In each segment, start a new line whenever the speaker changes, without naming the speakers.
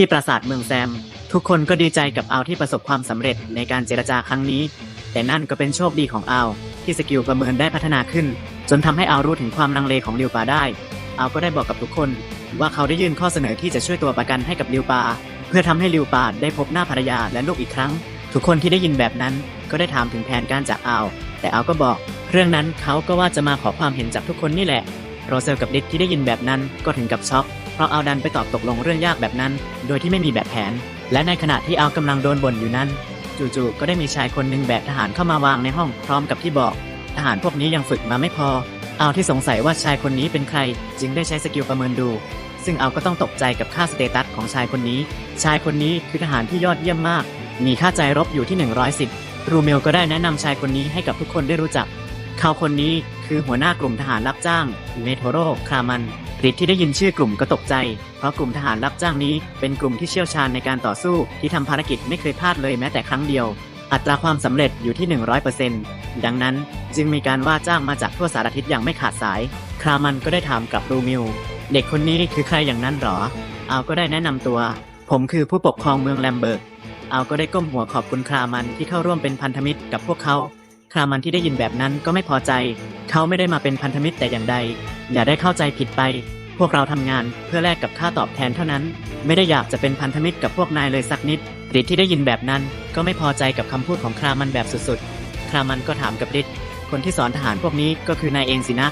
ที่ปราสาทเมืองแซม ทุกคนก็ดีใจกับอาวที่ประสบความสำเร็จในการเจรจาครั้งนี้ แต่นั่นก็เป็นโชคดีของอาวที่สกิลประเมินได้พัฒนาขึ้น จนทำให้อาวรู้ถึงความลังเลของลิวปาได้อาวก็ได้บอกกับทุกคน ว่าเขาได้ยื่นข้อเสนอที่จะช่วยตัวประกันให้กับลิวปา เพื่อทำให้ลิวปาได้พบหน้าภรรยาและลูกอีกครั้ง ทุกคนที่ได้ยินแบบนั้นก็ได้ถามถึงแผนการจากอาวแต่อาวก็บอก เรื่องนั้นเขาก็ว่าจะมาขอความเห็นจากทุกคนนี่แหละโรเซลกับดิกที่ได้ยินแบบนั้นก็ถึงกับช็อก เพราะเอาดันไปตอบตกลงเรื่องยากแบบนั้น โดยที่ไม่มีแบบแผน และในขณะที่เอากำลังโดนบ่นอยู่นั้น จู่ๆก็ได้มีชายคนหนึ่งแบกทหารเข้ามาวางในห้องพร้อมกับที่บอก ทหารพวกนี้ยังฝึกมาไม่พอ เอาที่สงสัยว่าชายคนนี้เป็นใคร จึงได้ใช้สกิลประเมินดู ซึ่งเอาก็ต้องตกใจกับค่าสเตตัสของชายคนนี้ ชายคนนี้คือทหารที่ยอดเยี่ยมมาก มีค่าใจรบอยู่ที่ 110 รูเมลก็ได้แนะนำชายคนนี้ให้กับทุกคนได้รู้จัก เขาคนนี้คือหัวหน้ากลุ่มทหารรับจ้างเมโทโรคามัน ริดที่ได้ยินชื่อกลุ่มก็ตกใจ เพราะกลุ่มทหารรับจ้างนี้เป็นกลุ่มที่เชี่ยวชาญในการต่อสู้ที่ทำภารกิจไม่เคยพลาดเลยแม้แต่ครั้งเดียว อัตราความสำเร็จอยู่ที่ 100%ดังนั้นจึงมีการว่าจ้างมาจากทั่วสารทิศอย่างไม่ขาดสาย ครามันก็ได้ถามกับรูมิลเด็กคนนี้คือใครอย่างนั้นหรอ เอาก็ได้แนะนำตัว ผมคือผู้ปกครองเมืองแลมเบิร์ก เอาก็ได้ก้มหัวขอบคุณครามันที่เข้าร่วมเป็นพันธมิตรกับพวกเขา ครามันที่ได้ยินแบบนั้นก็ไม่พอใจ เขาไม่ได้มาเป็นพันธมิตรแต่อย่างใด อย่าได้เข้าใจผิดไป พวกเราทำงานเพื่อแลกกับค่าตอบแทนเท่านั้น ไม่ได้อยากจะเป็นพันธมิตรกับพวกนายเลยสักนิดริดที่ได้ยินแบบนั้นก็ไม่พอใจกับคำพูดของครามันแบบสุดๆ ครามันก็ถามกับริดคนที่สอนทหารพวกนี้ก็คือนายเองสินะ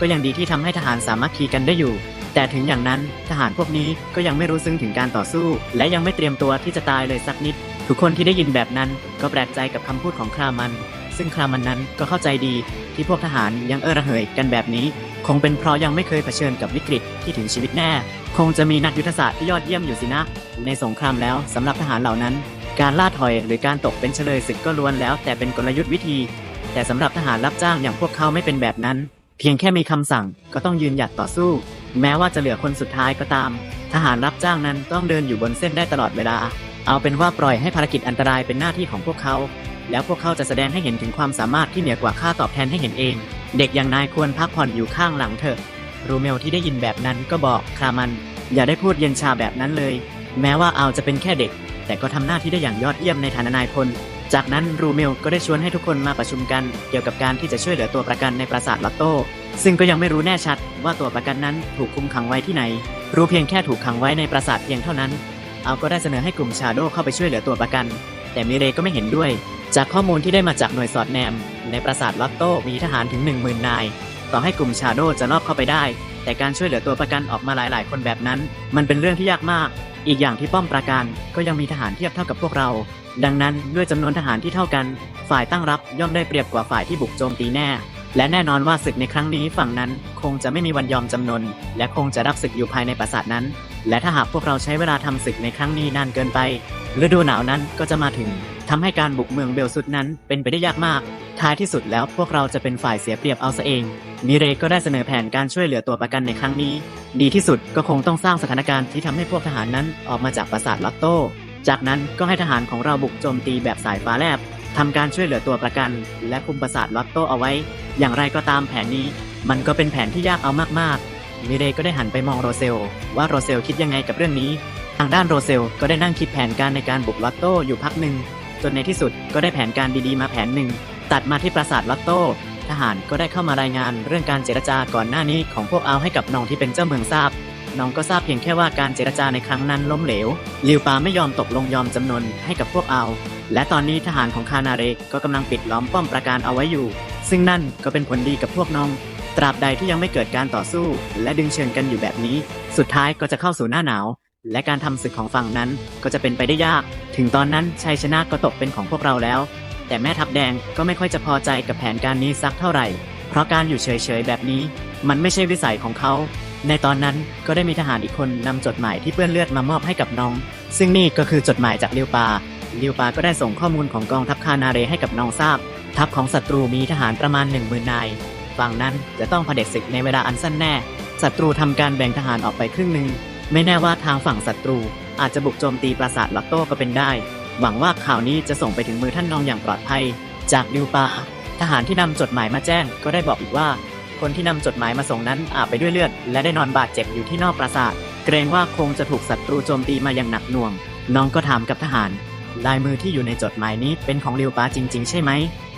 ก็ยังดีที่ทำให้ทหารสามัคคีกันได้อยู่ แต่ถึงอย่างนั้นทหารพวกนี้ก็ยังไม่รู้ซึ้งถึงการต่อสู้ และยังไม่เตรียมตัวที่จะตายเลยสักนิด ทุกคนที่ได้ยินแบบนั้นก็แปลกใจกับคำพูดของครามัน ซึ่งครามันนั้นก็เข้าใจดีที่พวกทหารยังเออระเหยกันแบบนี้ คงเป็นเพราะยังไม่เคยเผชิญกับวิกฤตที่ถึงชีวิตแน่ คงจะมีนักยุทธศาสตร์ที่ยอดเยี่ยมอยู่สินะ ในสงครามแล้วสำหรับทหารเหล่านั้น การล่าถอยหรือการตกเป็นเฉลยศึกก็ล้วนแล้ว แต่เป็นกลยุทธ์วิธี แต่สำหรับทหารรับจ้างอย่างพวกเขาไม่เป็นแบบนั้น เพียงแค่มีคำสั่งก็ต้องยืนหยัดต่อสู้ แม้ว่าจะเหลือคนสุดท้ายก็ตาม ทหารรับจ้างนั้นต้องเดินอยู่บนเส้นได้ตลอดเวลา เอาเป็นว่าปล่อยให้ภารกิจอันตรายเป็นหน้าที่ของพวกเขา แล้วพวกเขาจะแสดงให้เห็นถึงความสามารถที่เหนือกว่าค่าตอบแทนให้เห็นเอง เด็กอย่างนายควรพักผ่อนอยู่ข้างหลังเถอะ รูเมลที่ได้ยินแบบนั้นก็บอกครามัน อย่าได้พูดเย็นชาแบบนั้นเลย แม้ว่าเอาจะเป็นแค่เด็ก แต่ก็ทำหน้าที่ได้อย่างยอดเยี่ยมในฐานะนายพล จากนั้นรูเมลก็ได้ชวนให้ทุกคนมาประชุมกัน เกี่ยวกับการที่จะช่วยเหลือตัวประกันในปราสาทลอตโต้ ซึ่งก็ยังไม่รู้แน่ชัดว่าตัวประกันนั้นถูกคุมขังไว้ที่ไหน รู้เพียงแค่ถูกขังไว้ในปราสาทเพียงเท่านั้น เอาก็ได้เสนอให้กลุ่มชาโดเข้าไปช่วยเหลือตัวประกัน แต่มิเรก็ไม่เห็นด้วย จากข้อมูลที่ได้มาจากหน่วยสอดแนม ในปราสาทลอตโต้มีทหารถึง 1 0,000 นาย ต่อให้กลุ่มชาโดจะลอบเข้าไปได้ แต่การช่วยเหลือตัวประกันออกมาหลาย ๆ คนแบบนั้น มันเป็นเรื่องที่ยากมาก อีกอย่างที่ป้อมปราการก็ยังมีทหารเทียบเท่ากับพวกเรา ดังนั้นด้วยจำนวนทหารที่เท่ากัน ฝ่ายตั้งรับย่อมได้เปรียบกว่าฝ่ายที่บุกโจมตีแน่ และแน่นอนว่าศึกในครั้งนี้ฝั่งนั้น คงจะไม่มีวันยอมจำนน และคงจะรับศึกอยู่ภายในปราสาทนั้น และถ้าหากพวกเราใช้เวลาทำศึกในครั้งนี้นานเกินไปฤดูหนาวนั้นก็จะมาถึงทำให้การบุกเมืองเบลสุดนั้นเป็นไปได้ยากมาก ท้ายที่สุดแล้วพวกเราจะเป็นฝ่ายเสียเปรียบเอาซะเอง มิเรก็ได้เสนอแผนการช่วยเหลือตัวประกันในครั้งนี้ ดีที่สุดก็คงต้องสร้างสถานการณ์ที่ทำให้พวกทหารนั้นออกมาจากปราสาทลอตโต้ จากนั้นก็ให้ทหารของเราบุกโจมตีแบบสายฟ้าแลบทำการช่วยเหลือตัวประกัน และคุมปราสาทลอตโต้เอาไว้ อย่างไรก็ตามแผนนี้ มันก็เป็นแผนที่ยากเอามากๆ มิเรก็ได้หันไปมองโรเซล ว่าโรเซลคิดยังไงกับเรื่องนี้ ทางด้านโรเซลก็ได้นั่งคิดแผนการในการบุกลอตโต้อยู่พักหนึ่งจนในที่สุดก็ได้แผนการดีๆมาแผนหนึ่ง ตัดมาที่ปราสาทลอตโต้ทหารก็ได้เข้ามารายงานเรื่องการเจรจาก่อนหน้านี้ของพวกเอาให้กับน้องที่เป็นเจ้าเมืองทราบน้องก็ทราบเพียงแค่ว่าการเจรจาในครั้งนั้นล้มเหลวลิวปาไม่ยอมตกลงยอมจำนนให้กับพวกเอาและตอนนี้ทหารของคานาเรกก็กำลังปิดล้อมป้อมปราการเอาไว้อยู่ ซึ่งนั่นก็เป็นผลดีกับพวกน้อง ตราบใดที่ยังไม่เกิดการต่อสู้ และดึงเชิงกันอยู่แบบนี้ สุดท้ายก็จะเข้าสู่หน้าหนาว และการทำศึกของฝั่งนั้นก็จะเป็นไปได้ยาก ถึงตอนนั้นชัยชนะก็ตกเป็นของพวกเราแล้ว แต่แม่ทัพแดงก็ไม่ค่อยจะพอใจกับแผนการนี้สักเท่าไหร่ เพราะการอยู่เฉยๆแบบนี้ มันไม่ใช่วิสัยของเขา ในตอนนั้นก็ได้มีทหารอีกคนนำจดหมายที่เปื้อนเลือดมามอบให้กับน้อง ซึ่งนี่ก็คือจดหมายจากลิวปาลิวปาก็ได้ส่งข้อมูลของกองทัพคานาเรให้กับน้องทราบ ทัพของศัตรูมีทหารประมาณ1 0,000นายฝั่งนั้นจะต้องเผด็จศึกในเวลาอันสั้นแน่ศัตรูทำการแบ่งทหารออกไปครึ่งหนึ่งไม่แน่ว่าทางฝั่งศัตรูอาจจะบุกโจมตีปราสาทลอตโต้ก็เป็นได้ หวังว่าข่าวนี้จะส่งไปถึงมือท่านนองอย่างปลอดภัย จากลิวปาทหารที่นำจดหมายมาแจ้ง ก็ได้บอกอีกว่า คนที่นำจดหมายมาส่งนั้นอาบไปด้วยเลือด และได้นอนบาดเจ็บอยู่ที่นอกปราสาท เกรงว่าคงจะถูกศัตรูโจมตีมาอย่างหนักหน่วง น้องก็ถามกับทหาร ลายมือที่อยู่ในจดหมายนี้เป็นของลิวปาจริง ๆ ใช่ไหม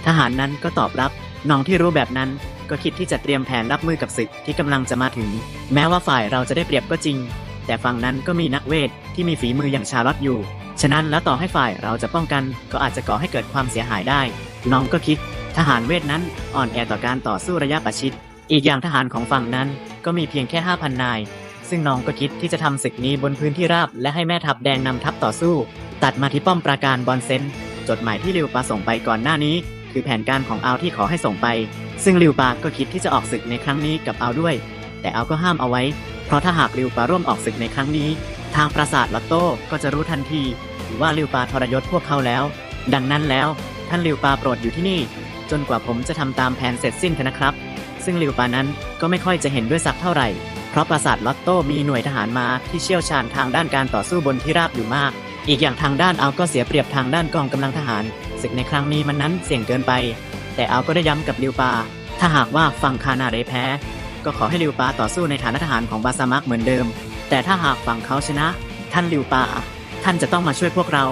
ทหารนั้นก็ตอบรับน้องที่รู้แบบนั้นก็คิดที่จะเตรียมแผนรับมือกับศึกที่กำลังจะมาถึง แม้ว่าฝ่ายเราจะได้เปรียบก็จริง แต่ฝั่งนั้นก็มีนักเวทที่มีฝีมืออย่างชาลอตอยู่ ฉะนั้นแล้วต่อให้ฝ่ายเราจะป้องกันก็อาจจะก่อให้เกิดความเสียหายได้ น้องก็คิด ทหารเวทนั้นอ่อนแอต่อการต่อสู้ระยะประชิด อีกอย่างทหารของฝั่งนั้นก็มีเพียงแค่ 5,000 นาย ซึ่งน้องก็คิดที่จะทำศึกนี้บนพื้นที่ราบ และให้แม่ทัพแดงนำทัพต่อสู้ ตัดมาที่ป้อมปราการบอนเซนจดหมายที่ลิวปาส่งไปก่อนหน้านี้ คือแผนการของเอาที่ขอให้ส่งไป ซึ่งลิวปาก็คิดที่จะออกศึกในครั้งนี้กับเอาด้วย แต่เอาก็ห้ามเอาไว้ เพราะถ้าหากลิวปาร่วมออกศึกในครั้งนี้ ทางปราสาทลอตโต้ก็จะรู้ทันที ว่าลิวปาทรยศพวกเขาแล้ว ดังนั้นแล้ว ท่านลิวปาโปรดอยู่ที่นี่ จนกว่าผมจะทำตามแผนเสร็จสิ้นเถอะนะครับ ซึ่งลิวปานั้นก็ไม่ค่อยจะเห็นด้วยสักเท่าไหร่ เพราะปราสาทลอตโต้มีหน่วยทหารมาที่เชี่ยวชาญทางด้านการต่อสู้บนที่ราบอยู่มาก อีกอย่างทางด้านเอาก็เสียเปรียบทางด้านกองกำลังทหารศึกในครั้งนี้มันนั้นเสี่ยงเกินไป แต่เอาก็ได้ย้ำกับลิวปา ถ้าหากว่าฝั่งคานาเรแพ้ ก็ขอให้ลิวปาต่อสู้ในฐานะทหารของบาซามักเหมือนเดิม แต่ถ้าหากฝั่งเขาชนะ ท่านลิวปา ท่านจะต้องมาช่วยพวกเรา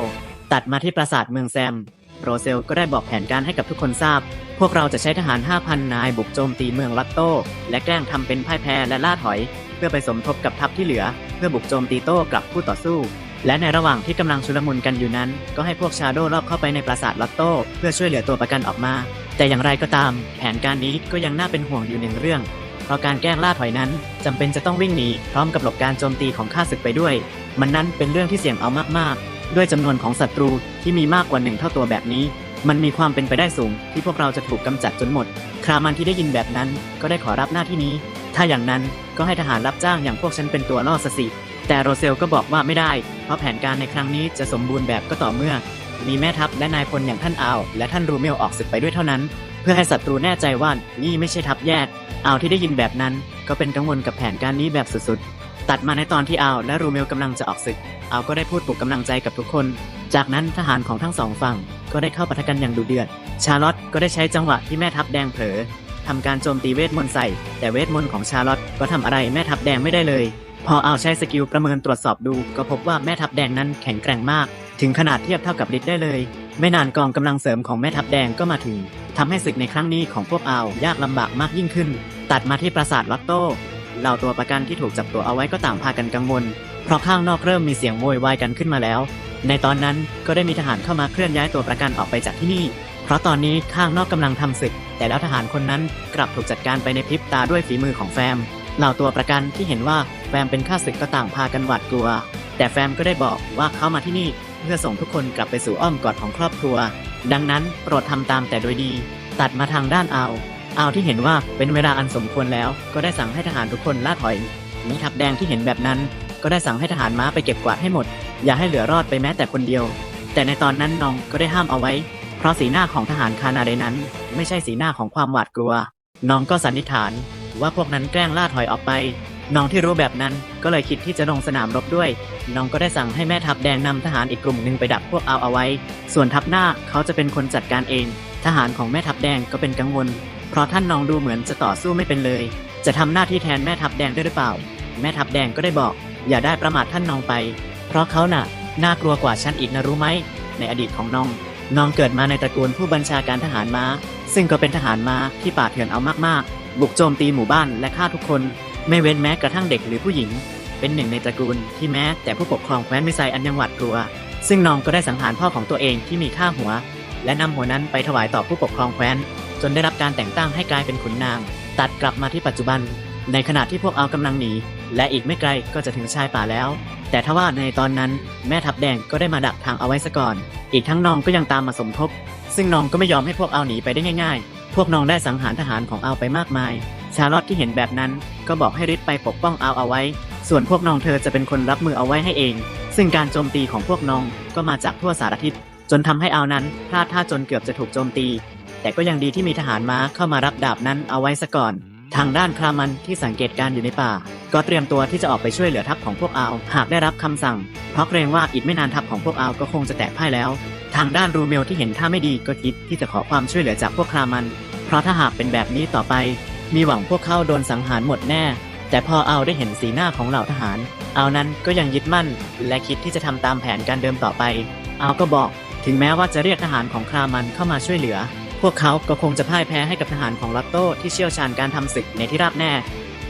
ตัดมาที่ปราสาทเมืองแซม โรเซลก็ได้บอกแผนการให้กับทุกคนทราบ พวกเราจะใช้ทหาร 5,000 นายบุกโจมตีเมืองลัตโต้และแกล้งทำเป็นพ่ายแพ้และล่าถอย เพื่อไปสมทบกับทัพที่เหลือ เพื่อบุกโจมตีโต้กลับผู้ต่อสู้ และในระหว่างที่กำลังชุลมุนกันอยู่นั้น ก็ให้พวกชาโดรอบเข้าไปในปราสาทลัตโต้เพื่อช่วยเหลือตัวประกันออกมา แต่อย่างไรก็ตาม แผนการนี้ก็ยังน่าเป็นห่วงอยู่หนึ่งเรื่อง เพราะการแกล้งล่าถอยนั้นจำเป็นจะต้องวิ่งหนีพร้อมกับหลบการโจมตีของข้าศึกไปด้วย มันนั้นเป็นเรื่องที่เสี่ยงเอามากๆ ด้วยจำนวนของศัตรูที่มีมากกว่าหนึ่งเท่าตัวแบบนี้ มันมีความเป็นไปได้สูง ที่พวกเราจะถูกกำจัดจนหมด ครามันที่ได้ยินแบบนั้นก็ได้ขอรับหน้าที่นี้ ถ้าอย่างนั้นก็ให้ทหารรับจ้างอย่างพวกฉันเป็นตัวล่อสสิ แต่โรเซลก็บอกว่าไม่ได้ เพราะแผนการในครั้งนี้จะสมบูรณ์แบบก็ต่อเมื่อ มีแม่ทัพและนายพลอย่างท่านอาวและท่านรูเมลออกศึกไปด้วยเท่านั้น เพื่อให้ศัตรูแน่ใจว่านี่ไม่ใช่ทัพแยกอาวที่ได้ยินแบบนั้น ก็เป็นกังวลกับแผนการนี้แบบสุดๆ ตัดมาในตอนที่อาวและรูเมลกำลังจะออกศึก อาวก็ได้พูดปลุกกำลังใจกับทุกคน จากนั้นทหารของทั้งสองฝั่งก็ได้เข้าปะทะกันอย่างดุเดือด ชาร์ลอตก็ได้ใช้จังหวะที่แม่ทัพแดงเผลอทำการโจมตีเวทมนต์ใส่ แต่เวทมนต์ของชาร์ลอตก็ทำอะไรแม่ทัพแดงไม่ได้เลย พอเอาใช้สกิลประเมินตรวจสอบดู ก็พบว่าแม่ทัพแดงนั้นแข็งแกร่งมาก ถึงขนาดเทียบเท่ากับฤทธิ์ได้เลย ไม่นานกองกำลังเสริมของแม่ทัพแดงก็มาถึงทำให้ศึกในครั้งนี้ของพวกอาว ยากลำบากมากยิ่งขึ้น ตัดมาที่ปราสาทลอตโต้ เหล่าตัวประกันที่ถูกจับตัวเอาไว้ก็ต่างพากันกังวล เพราะข้างนอกเริ่มมีเสียงโวยวายกันขึ้นมาแล้ว ในตอนนั้นก็ได้มีทหารเข้ามาเคลื่อนย้ายตัวประกันออกไปจากที่นี่ เพราะตอนนี้ข้างนอกกำลังทำศึก แต่แล้วทหารคนนั้นกลับถูกจัดการไปในพริบตาด้วยฝีมือของแฟม เหล่าตัวประกันที่เห็นว่าแฟมเป็นข้าศึกก็ต่างพากันหวาดกลัว แต่แฟมก็ได้บอกว่าเขามาที่นี่เพื่อส่งทุกคนกลับไปสู่อ้อมกอดของครอบครัว ดังนั้นโปรดทำตามแต่โดยดี ตัดมาทางด้านเอา อาวที่เห็นว่าเป็นเวลาอันสมควรแล้ว ก็ได้สั่งให้ทหารทุกคนล่าถอยมีทัพแดงที่เห็นแบบนั้น ก็ได้สั่งให้ทหารม้าไปเก็บกวาดให้หมด อย่าให้เหลือรอดไปแม้แต่คนเดียว แต่ในตอนนั้นน้องก็ได้ห้ามเอาไว้ เพราะสีหน้าของทหารคานาเดนั้น ไม่ใช่สีหน้าของความหวาดกลัว น้องก็สันนิษฐาน ว่าพวกนั้นแกล้งล่าถอยออกไป น้องที่รู้แบบนั้นก็เลยคิดที่จะลงสนามรบด้วย น้องก็ได้สั่งให้แม่ทัพแดงนำทหารอีกกลุ่มหนึ่งไปดักพวกเอาเอาไว้ ส่วนทัพหน้าเขาจะเป็นคนจัดการเอง ทหารของแม่ทัพแดงก็เป็นกังวล เพราะท่านนองดูเหมือนจะต่อสู้ไม่เป็นเลย จะทำหน้าที่แทนแม่ทัพแดงได้หรือเปล่า แม่ทัพแดงก็ได้บอก อย่าได้ประมาทท่านนองไป เพราะเขาน่ะ น่ากลัวกว่าฉันอีกนะรู้ไหม ในอดีตของน้อง น้องเกิดมาในตระกูลผู้บัญชาการทหารม้า ซึ่งก็เป็นทหารม้าที่ป่าเถื่อนเอามากๆ บุกโจมตีหมู่บ้านและฆ่าทุกคน ไม่เว้นแม้กระทั่งเด็กหรือผู้หญิง เป็นหนึ่งในตระกูลที่แม้แต่ผู้ปกครองแคว้นมิไซอันยังหวาดกลัว ซึ่งน้องก็ได้สังหารพ่อของตัวเองที่มีค่าหัว และนำหัวนั้นไปถวายต่อผู้ปกครองแคว้น จนได้รับการแต่งตั้งให้กลายเป็นขุนนาง ตัดกลับมาที่ปัจจุบัน ในขณะที่พวกเอากำลังหนี และอีกไม่ไกลก็จะถึงชายป่าแล้ว แต่ทว่าในตอนนั้นแม่ทัพแดงก็ได้มาดักทางเอาไว้ซะก่อน อีกทั้งน้องก็ยังตามมาสมทบ ซึ่งน้องก็ไม่ยอมให้พวกเอาหนีไปได้ง่าย ๆ พวกน้องได้สังหารทหารของเอาไปมากมาย ชาลอตที่เห็นแบบนั้น ก็บอกให้ริดไปปกป้องเอาเอาไว้ ส่วนพวกน้องเธอจะเป็นคนรับมือเอาไว้ให้เอง ซึ่งการโจมตีของพวกน้องก็มาจากทั่วสารทิศจนทำให้เอานั้นพลาดท่าจนเกือบจะถูกโจมตี แต่ก็ยังดีที่มีทหารม้าเข้ามารับดาบนั้นเอาไว้ซะก่อน ทางด้านครามันที่สังเกตการอยู่ในป่า ก็เตรียมตัวที่จะออกไปช่วยเหลือทัพของพวกอาวหากได้รับคำสั่ง เพราะเกรงว่าอีกไม่นานทัพของพวกอาวก็คงจะแตกพ่ายแล้ว ทางด้านรูเมลที่เห็นท่าไม่ดีก็คิดที่จะขอความช่วยเหลือจากพวกครามัน เพราะถ้าหากเป็นแบบนี้ต่อไป มีหวังพวกเขาโดนสังหารหมดแน่ แต่พอเอาได้เห็นสีหน้าของเหล่าทหาร เอานั้นก็ยังยึดมั่น และคิดที่จะทำตามแผนการเดิมต่อไป เอาก็บอก ถึงแม้ว่าจะเรียกทหารของครามันเข้ามาช่วยเหลือ พวกเขาก็คงจะพ่ายแพ้ให้กับทหารของลอตโต้ที่เชี่ยวชาญการทำศึกในที่ราบแน่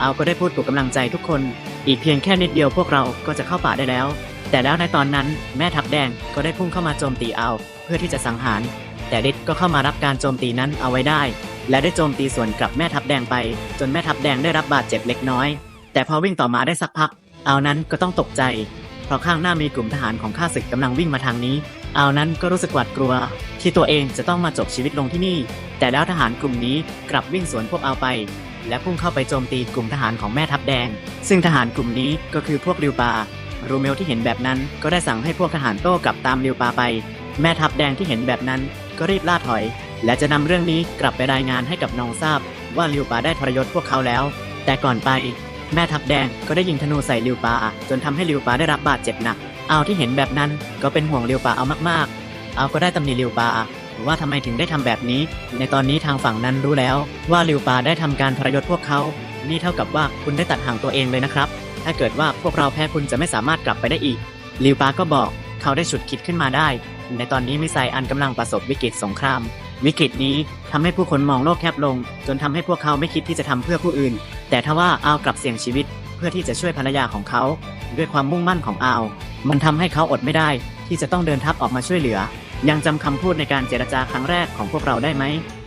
เอาก็ได้พูดปลุกกำลังใจทุกคน อีกเพียงแค่นิดเดียวพวกเราก็จะเข้าป่าได้แล้ว แต่แล้วในตอนนั้นแม่ทัพแดงก็ได้พุ่งเข้ามาโจมตีเอาเพื่อที่จะสังหาร แต่ฤทธิ์ก็เข้ามารับการโจมตีนั้นเอาไว้ได้ และได้โจมตีสวนกลับแม่ทัพแดงไป จนแม่ทัพแดงได้รับบาดเจ็บเล็กน้อย แต่พอวิ่งต่อมาได้สักพัก เอานั้นก็ต้องตกใจ เพราะข้างหน้ามีกลุ่มทหารของข้าศึกกำลังวิ่งมาทางนี้ อานั้นก็รู้สึกหวาดกลัว ที่ตัวเองจะต้องมาจบชีวิตลงที่นี่ แต่แล้วทหารกลุ่มนี้กลับวิ่งสวนพวกเอาไป และพุ่งเข้าไปโจมตีกลุ่มทหารของแม่ทัพแดง ซึ่งทหารกลุ่มนี้ก็คือพวกริวปารูเมลที่เห็นแบบนั้นก็ได้สั่งให้พวกทหารโต้กลับตามริวปาไป แม่ทัพแดงที่เห็นแบบนั้นก็รีบล่าถอย และจะนำเรื่องนี้กลับไปรายงานให้กับนองทราบ ว่าริวปาได้ทรยศพวกเขาแล้ว แต่ก่อนไป แม่ทัพแดงก็ได้ยิงธนูใส่ริวปาจนทำให้ริวปาได้รับบาดเจ็บหนัก เอาที่เห็นแบบนั้นก็เป็นห่วงริวปาเอามากๆ เอาก็ได้ตำหนิริวปาว่าทำไมถึงได้ทำแบบนี้ ในตอนนี้ทางฝั่งนั้นรู้แล้ว ว่าริวปาได้ทำการทรยศพวกเขา นี่เท่ากับว่าคุณได้ตัดห่างตัวเองเลยนะครับ ถ้าเกิดว่าพวกเราแพ้คุณจะไม่สามารถกลับไปได้อีกลิวปาก็บอกเขาได้ฉุดคิดขึ้นมาได้ ในตอนนี้มิไซอันกำลังประสบวิกฤตสงคราม วิกฤตนี้ทำให้ผู้คนมองโลกแคบลง จนทำให้พวกเขาไม่คิดที่จะทำเพื่อผู้อื่น แต่ทว่าอาวกลับเสี่ยงชีวิตเพื่อที่จะช่วยภรรยาของเขา ด้วยความมุ่งมั่นของอาว มันทำให้เขาอดไม่ได้ที่จะต้องเดินทัพออกมาช่วยเหลือ ยังจำคำพูดในการเจรจาครั้งแรกของพวกเราได้ไหม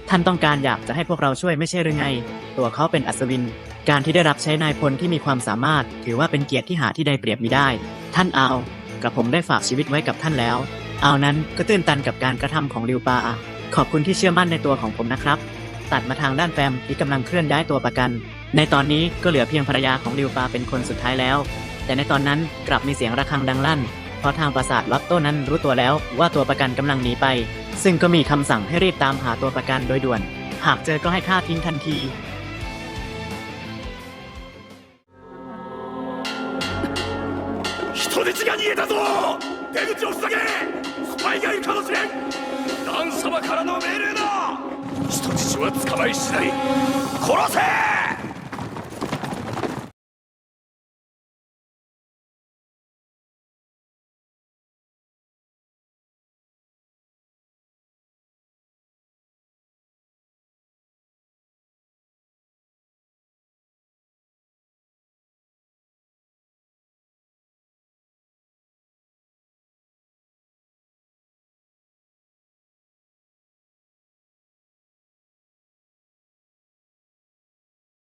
ท่านต้องการอยากจะให้พวกเราช่วยไม่ใช่หรือไง ตัวเขาเป็นอัศวิน การที่ได้รับใช้นายพลที่มีความสามารถ ถือว่าเป็นเกียรติที่หาที่ใดเปรียบมิได้ ท่านเอากระผมได้ฝากชีวิตไว้กับท่านแล้ว เอานั้นก็ตื่นตันกับการกระทำของลิวปา ขอบคุณที่เชื่อมั่นในตัวของผมนะครับ ตัดมาทางด้านแฟมที่กำลังเคลื่อนย้ายตัวประกัน ในตอนนี้ก็เหลือเพียงภรรยาของลิวปาเป็นคนสุดท้ายแล้ว แต่ในตอนนั้นกลับมีเสียงระฆังดังลั่น เพราะทางปราสาทลอตโต้นั้นรู้ตัวแล้วว่าตัวประกันกำลังหนีไป ซึ่งก็มีคำสั่งให้รีบตามหาตัวประกันโดยด่วน หากเจอก็ให้ฆ่าทิ้งทันที
人質が逃げたぞ出口を塞げスパイがいるかもしれんダン様からの命令だ人質は捕まり次第殺せ